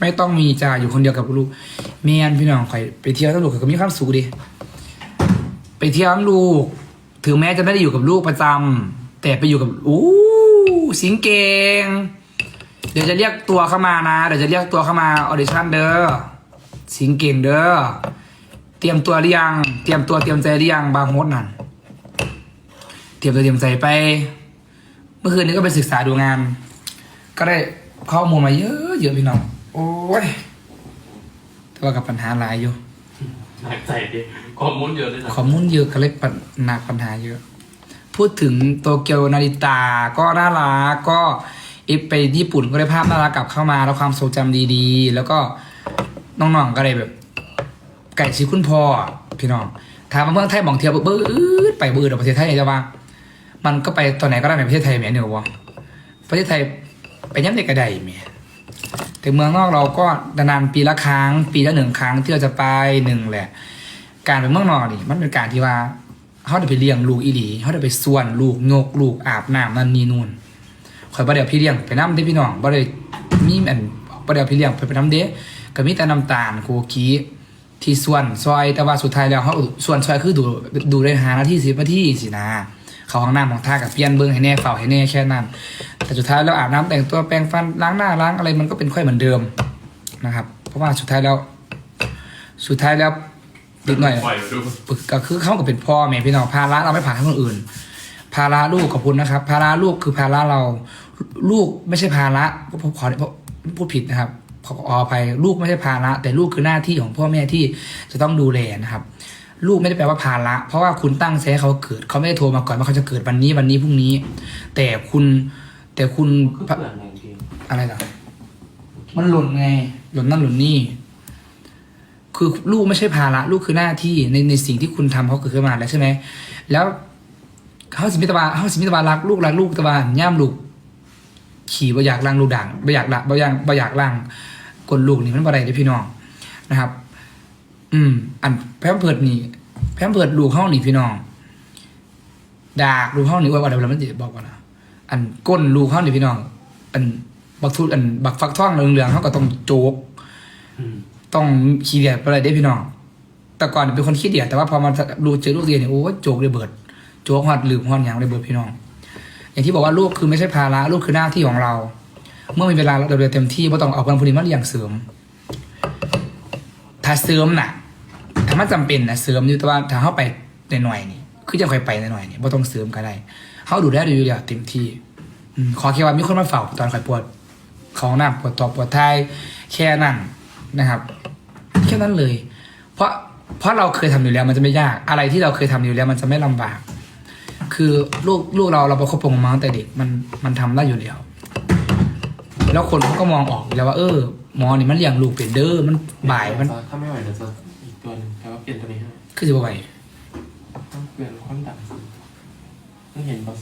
ไม่ต้องมีจ้าอยู่คนเดียวกับลูกแม่นพี่น้องข่อยไปเที่ยวกับลูกก็มีความสุขดิไปเที่ยวกับลูก ถึงแม้จะไม่ได้อยู่กับลูกประจำแต่ไปอยู่กับอู้สิงเกง เดี๋ยวจะเรียกตัวเข้ามานะ เดี๋ยวจะเรียกตัวเข้ามาออดิชั่นเด้อสิงเก่งเด้อเตรียมตัวหรือยัง เตรียมตัวเตรียมใจหรือยังบางมดนั่นเตรียมตัวเตรียมใจไป เมื่อคืนนี้ก็ไปศึกษาดูงาน ก็ได้ ข้อมูลมาเยอะเยอะพี่น้อง โอ้ยแต่ว่ากับปัญหาหลายอยู่หนักใจดิความมุนเยอะเลยนะข้อมูลเยอะก็เลยปัญหนักปัญหาเยอะ พูดถึงโตเกียวนาริตาก็น่ารักก็อีฟไปญี่ปุ่นก็ได้ภาพน่ารักกลับเข้ามา แล้วความทรงจำดีๆ แล้วก็น้องๆก็เลยแบบไก่ชิดคุณพ่ออะพี่น้องถามมาเมืองไทยบองเทียวบื้อไปบื้อเดี๋ยวประเทศไทยจะว่า มันก็ไปตอนไหนก็ได้ในประเทศไทยแหมเนี่ยวะประเทศไทย ไปย้ำเด็กกระไดแหมแต่เมืองนอกเราก็นานๆปีละครั้ง ปีละหนึ่งครั้งที่เราจะไปหนึ่งแหละ การไปเมืองนอกนี่มันเป็นการที่ว่าเขาได้ไปเลี้ยงลูกอีหลีเขาได้ไปส่วนลูกโยกลูกอาบน้ำนั่นนี่นู่นคอยบ่เดี๋ยวพี่เลี้ยงไปน้ำได้พี่น้องบ่ได้มีอันบ่เดี๋ยวพี่เลี้ยงไปไปน้ำเด้ก็มีแต่น้ำตาลโกกีที่ส่วนซอยแต่ว่าสุดท้ายแล้วเขาส่วนซอยคือดูดูได้หาหน้าที่สิบนาทีสินะเขาห้องน้ำของท่ากับเปลี่ยนเบิ้งให้แน่เฝ้าให้แน่แค่นั้น แต่สุดท้ายแล้วอาบน้ำแต่งตัวแปรงฟันล้างหน้าล้างอะไรมันก็เป็นค่อยเหมือนเดิมนะครับ เพราะว่าสุดท้ายแล้ว สุดท้ายแล้วเด็กหน่อยก็คือเขาก็เป็นพ่อแม่พี่น้องภาระเราไม่ผ่านให้คนอื่น ภาระลูกขอบคุณนะครับภาระลูกคือภาระเรา ลูกไม่ใช่ภาระผมขอพูดผิดนะครับขอขออภัยลูกไม่ใช่ภาระ แต่ลูกคือหน้าที่ของพ่อแม่ที่จะต้องดูแลนะครับ ลูกไม่ได้แปลว่าภาระ เพราะว่าคุณตั้งใจให้เขาเกิด เขาไม่ได้โทรมาก่อนว่าเขาจะเกิดวันนี้วันนี้พรุ่งนี้ แต่คุณ แต่คุณก็เปลือกไงพี่อะไรล่ะมันหล่นไง หล่นนั่นหล่นนี่ คือลูกไม่ใช่ภาระลูกคือหน้าที่ในในสิ่งที่คุณทำเขาเกิดขึ้นมาแล้วใช่ไหมแล้วเขาสิมิตรบาเขาสิมิตรบารักลูกรักลูกตะบานย่ามลูก ขี่บ่อยากล่างลูกด่างบ่อยากละบ่อยากบ่อยากล่างกดลูกนี่มันบ่ได้เด้อพี่น้องนะครับ อืม อันแพมเพิร์ดนี่ แพมเพิร์ดลูกห้องนี่พี่น้องดากลูกห้องนี่ว่าอะไรแล้วมันจะบอกว่านะ อันก้นลูกห้องนี่พี่น้อง อันบักทุดอันบักฟักท่องเหลืองๆเขาก็ต้องโจกอืมต้องขี้เดียดไปเลยได้พี่น้อง แต่ก่อนเป็นคนขี้เดียดแต่ว่าพอมาดูเจอลูกเรียนเนี่ยโอ้ยโจกเลยเบิด โจกฮอดลืมฮอดหยังเลยเบิดพี่น้อง อย่างที่บอกว่าลูกคือไม่ใช่ภาระลูกคือหน้าที่ของเรา เมื่อมีเวลาเราเรียนเต็มที่ไม่ต้องเอาคนพวกนี้มาเลี้ยงเสริม ถ้าเสริมน่ะถ้ามันจำเป็นนะเสริมอยู่แต่ว่าถ้าเข้าไปหน่อยๆนี่ คือจะค่อยไปหน่อยๆนี่ไม่ต้องเสริมก็ได้เขาดูได้ดูอยู่แล้วเต็มที่อืมขอแค่ว่ามีคนมาเฝ้าตอนข่อยปวดของน้ำปวดตอปวดท้ายแค่นั้นนะครับ แค่นั้นเลย เพราะเพราะเราเคยทำอยู่แล้วมันจะไม่ยาก อะไรที่เราเคยทำอยู่แล้วมันจะไม่ลำบาก คือลูกลูกเราเราประคบประหงมมาตั้งแต่เด็กมันมันทำได้อยู่แล้ว แล้วคนเขาก็มองออกอยู่แล้วว่า เออหมอนี่มันเลี้ยงลูกเป็นเด้อมันบ่ายมันถ้าไม่ไหวเดี๋ยวจะอีกตัวหนึงแปลว่าเปลี่ยนตัวนี้ให้คือจะบ่ไหวต้อง เปลี่ยนความดังต้องเห็นปะ